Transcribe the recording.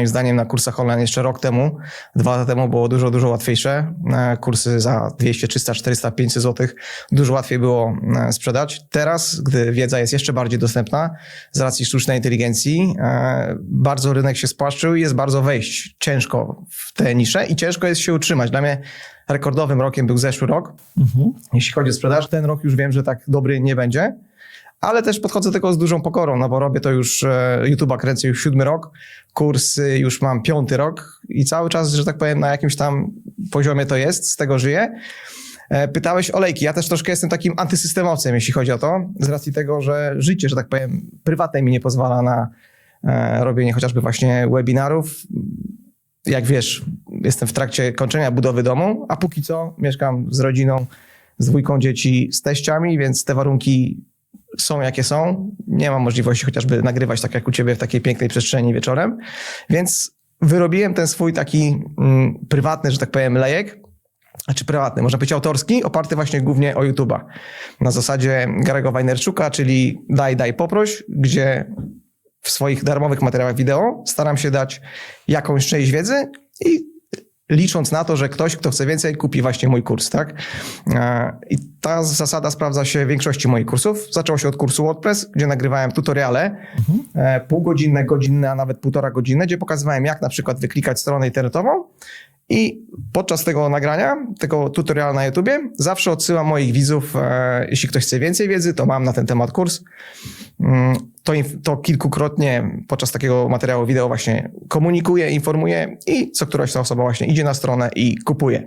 Moim zdaniem na kursach online jeszcze rok temu, dwa lata temu było dużo, dużo łatwiejsze. E, Kursy za 200, 300, 400, 500 zł dużo łatwiej było e, sprzedać. Teraz, gdy wiedza jest jeszcze bardziej dostępna z racji sztucznej inteligencji, e, bardzo rynek się spłaszczył i jest bardzo wejść ciężko w tę niszę i ciężko jest się utrzymać. Dla mnie rekordowym rokiem był zeszły rok, jeśli chodzi o sprzedaż. Ten rok już wiem, że tak dobry nie będzie. Ale też podchodzę do tego z dużą pokorą, no bo robię to już, e, YouTube'a kręcę już siódmy rok, kursy już mam piąty rok i cały czas, że tak powiem, na jakimś tam poziomie to jest, z tego żyję. E, Pytałeś o lejki. Ja też troszkę jestem takim antysystemowcem, jeśli chodzi o to, z racji tego, że życie, że tak powiem, prywatne mi nie pozwala na e, robienie chociażby właśnie webinarów. Jak wiesz, jestem w trakcie kończenia budowy domu, a póki co mieszkam z rodziną, z dwójką dzieci, z teściami, więc te warunki są jakie są. Nie mam możliwości chociażby nagrywać tak jak u ciebie w takiej pięknej przestrzeni wieczorem. Więc wyrobiłem ten swój taki mm, prywatny, że tak powiem, lejek. Znaczy prywatny, można powiedzieć autorski, oparty właśnie głównie o YouTube'a. Na zasadzie Garego Wajnerczuka, czyli daj, daj, poproś, gdzie w swoich darmowych materiałach wideo staram się dać jakąś część wiedzy i licząc na to, że ktoś, kto chce więcej, kupi właśnie mój kurs, tak? E, I ta zasada sprawdza się w większości moich kursów. Zaczęło się od kursu WordPress, gdzie nagrywałem tutoriale, e, półgodzinne, godzinne, a nawet półtora godzinne, gdzie pokazywałem, jak na przykład wyklikać stronę internetową. I podczas tego nagrania, tego tutoriala na YouTubie, zawsze odsyłam moich widzów, e, jeśli ktoś chce więcej wiedzy, to mam na ten temat kurs. To, to kilkukrotnie podczas takiego materiału wideo właśnie komunikuję, informuję i co któraś ta osoba właśnie idzie na stronę i kupuje.